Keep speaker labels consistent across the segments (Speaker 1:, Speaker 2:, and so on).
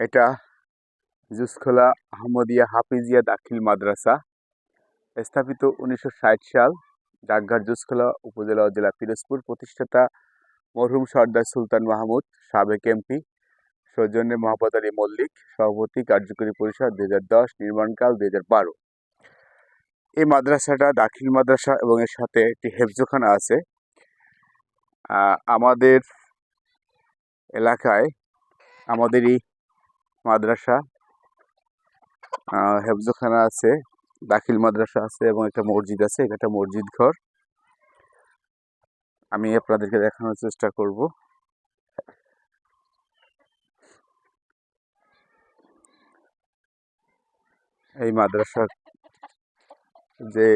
Speaker 1: এটা জুসখোলা আহমদিয়া হাফিজিয়া দাখিল মাদ্রাসা, স্থাপিত উনিশশো ষাট সাল ডাকঘাট জুসখোলা উপজেলা ও জেলা পিরোজপুর, প্রতিষ্ঠাতা মরহুম সর্দার সুলতান মাহমুদ, সাবেক এমপি, সৌজন্যে মোহাম্মদ আলী মল্লিক, সভাপতি কার্যকরী পরিষদ হাজার দশ, নির্মাণকাল হাজার বারো। এই মাদ্রাসাটা দাখিল মাদ্রাসা এবং এর সাথে একটি হেফজোখানা আছে। আমাদের এলাকায় আমাদের এই মাদ্রাসা। হেফজোখানা আছে, দাখিল মাদ্রাসা আছে এবং একটা মসজিদ আছে এটা একটা মসজিদ ঘর। আমি আপনাদেরকে দেখানোর চেষ্টা করব। এই মাদ্রাসার যে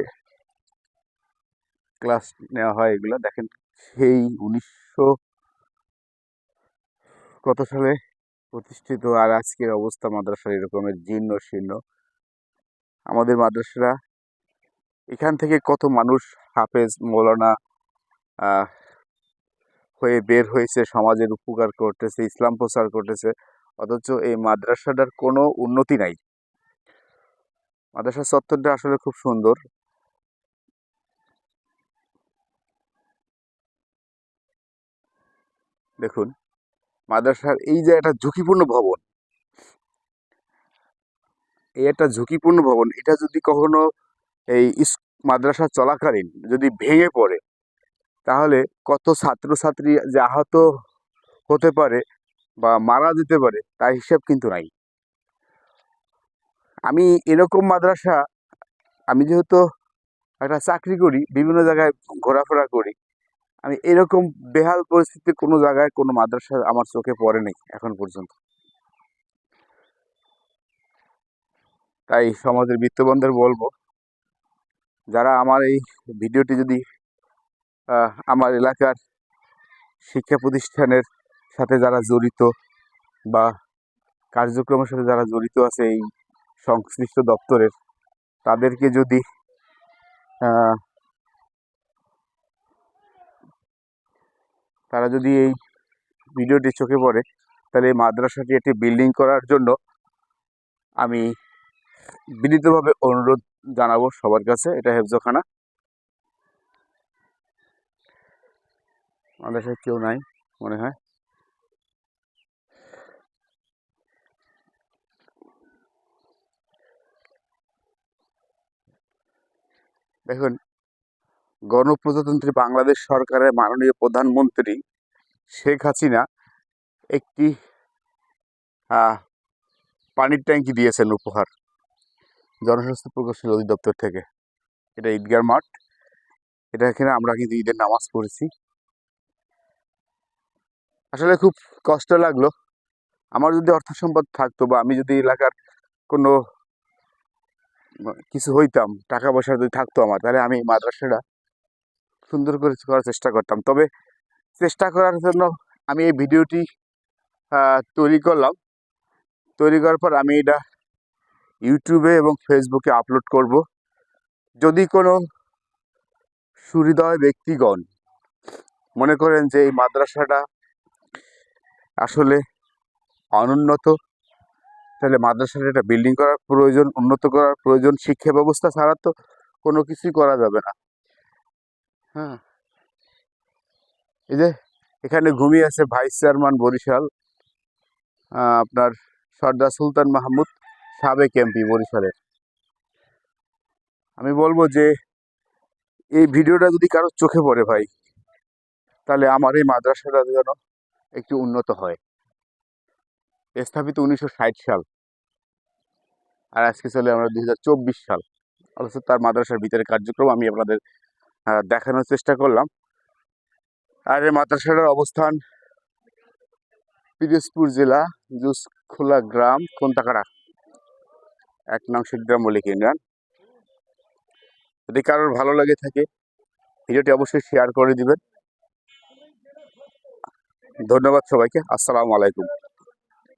Speaker 1: ক্লাস নেওয়া হয় এগুলো, দেখেন সেই উনিশশো কত সালে প্রতিষ্ঠিত আর আজকের অবস্থা মাদ্রাসার এরকমের জীর্ণ শীর্ণ। আমাদের মাদ্রাসারা এখান থেকে কত মানুষ হাফেজ, মৌলানা হয়ে বের হয়েছে, সমাজের উপকার করতেছে, ইসলাম প্রচার করতেছে, অথচ এই মাদ্রাসাটার কোনো উন্নতি নাই। মাদ্রাসা চত্বরটা আসলে খুব সুন্দর। দেখুন মাদ্রাসার এই যে একটা ঝুঁকিপূর্ণ ভবন, এই একটা ঝুঁকিপূর্ণ ভবন, এটা যদি কখনো এই মাদ্রাসা চলাকালীন যদি ভেঙে পড়ে, তাহলে কত ছাত্রছাত্রী যে আহত হতে পারে বা মারা যেতে পারে, তার হিসাব কিন্তু নাই। আমি এরকম মাদ্রাসা, আমি যেহেতু একটা চাকরি করি, বিভিন্ন জায়গায় ঘোরাফেরা করি আমি এরকম বেহাল পরিস্থিতি কোনো জায়গায় কোনো মাদ্রাসা আমার চোখে পড়ে নাই এখন পর্যন্ত। তাই সমাজের বিত্তবানদের বলব, যারা আমার এই ভিডিওটি যদি আমার এলাকার শিক্ষা প্রতিষ্ঠানের সাথে যারা জড়িত বা কার্যক্রমের সাথে যারা জড়িত আছে এই সংশ্লিষ্ট দপ্তরের, তাদেরকে যদি তারা যদি এই ভিডিওটি চোখে পড়ে, তাহলে এই মাদ্রাসাটি একটি বিল্ডিং করার জন্য আমি বিনীতভাবে অনুরোধ জানাব সবার কাছে। এটা হেফজখানা। মাদ্রাসায় কেউ নাই, মনে হয়। দেখুন গণপ্রজাতন্ত্রী বাংলাদেশ সরকারের মাননীয় প্রধানমন্ত্রী শেখ হাসিনা একটি পানির ট্যাঙ্কি দিয়েছেন উপহার জনস্বাস্থ্য প্রকৌশল অধিদপ্তর থেকে। এটা ঈদগার মাঠ। এটা এখানে আমরা কিন্তু ঈদের নামাজ পড়েছি। আসলে খুব কষ্ট লাগল। আমার যদি অর্থ সম্পদ থাকতো বা আমি যদি এলাকার কোনো, কিছু হইতাম, টাকা পয়সা যদি থাকতো আমার, তাহলে আমি মাদ্রাসাটা সুন্দর করে করার চেষ্টা করতাম। তবে চেষ্টা করার জন্য আমি এই ভিডিওটি তৈরি করলাম। তৈরি করার পর আমি এটা ইউটিউবে এবং ফেসবুকে আপলোড করব। যদি কোনো সুহৃদয় ব্যক্তিগণ মনে করেন যে এই মাদ্রাসাটা আসলে অনুন্নত, তাহলে মাদ্রাসার একটা বিল্ডিং করার প্রয়োজন, উন্নত করার প্রয়োজন, শিক্ষা ব্যবস্থা ছাড়া তো কোনো কিছুই করা যাবে না। হ্যাঁ। এই যে, এখানে ঘুমিয়ে আছে ভাইস চেয়ারম্যান বরিশাল আপনার সর্দার সুলতান মাহমুদ, সাবেক এমপি বরিশালের। আমি বলব যে, এই ভিডিওটা যদি কারও চোখে পড়ে ভাই, তাহলে আমার এই মাদ্রাসাটা যেন একটু উন্নত হয়। স্থাপিত উনিশশো ষাট সাল। আর আজকে চলে আমরা দুই হাজার চব্বিশ সাল। অথচ তার মাদ্রাসার ভিতরে কার্যক্রম আমি আপনাদের দেখানোর চেষ্টা করলাম। আর এই মাদ্রাসাটার অবস্থান পিরোজপুর জেলা, জুসখোলা গ্রাম কোনতাকাড়া এক নং গ্রাম মল্লিক ইউনিয়ন যদি কারোর ভালো লাগে থাকে, ভিডিওটি অবশ্যই শেয়ার করে দিবেন। ধন্যবাদ সবাইকে। আসসালামু আলাইকুম।